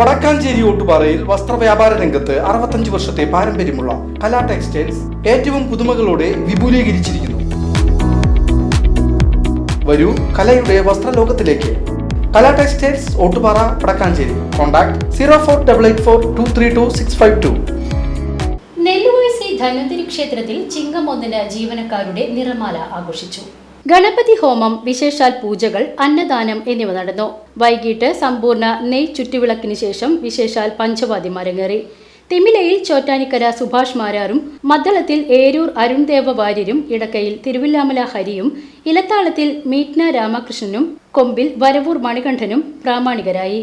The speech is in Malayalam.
വടക്കാഞ്ചേരി ഓട്ടുപാറയിൽ വസ്ത്രവ്യാപാര രംഗത്ത് അറുപത്തഞ്ച് വർഷത്തെ പാരമ്പര്യമുള്ള കലാ ടെക്സ്റ്റൈൽസ് ഏറ്റവും പുതുമകളോടെ വിപുലീകരിച്ചിരിക്കുന്നു. വരൂ കലയുടെ വസ്ത്രലോകത്തിലേക്ക്. Kala textiles Ottupara Wadakkanchery. Contact zero four double eight four two three two six five two. നെല്ലുവയസി Dhanvantari ക്ഷേത്രത്തിൽ ചിങ്ങം ഒന്നിന് ജീവനക്കാരുടെ നിറമാല ആഘോഷിച്ചു. ഗണപതി ഹോമം വിശേഷാൽ പൂജകൾ അന്നദാനം എന്നിവ നടന്നു. വൈകിട്ട് സമ്പൂർണ നെയ് ചുറ്റുവിളക്കിന് ശേഷം വിശേഷാൽ പഞ്ചവാദ്യം അരങ്ങേറി തിമിലയിൽ ചോറ്റാനിക്കര സുഭാഷ് മാരാറും മദ്ദളത്തിൽ ഏരൂർ അരുൺദേവ വാര്യരും ഇടക്കയിൽ തിരുവില്ലാമല ഹരിയും ഇലത്താളത്തിൽ മീറ്റ്ന രാമകൃഷ്ണനും കൊമ്പിൽ വരവൂർ മണികണ്ഠനും പ്രാമാണികരായി.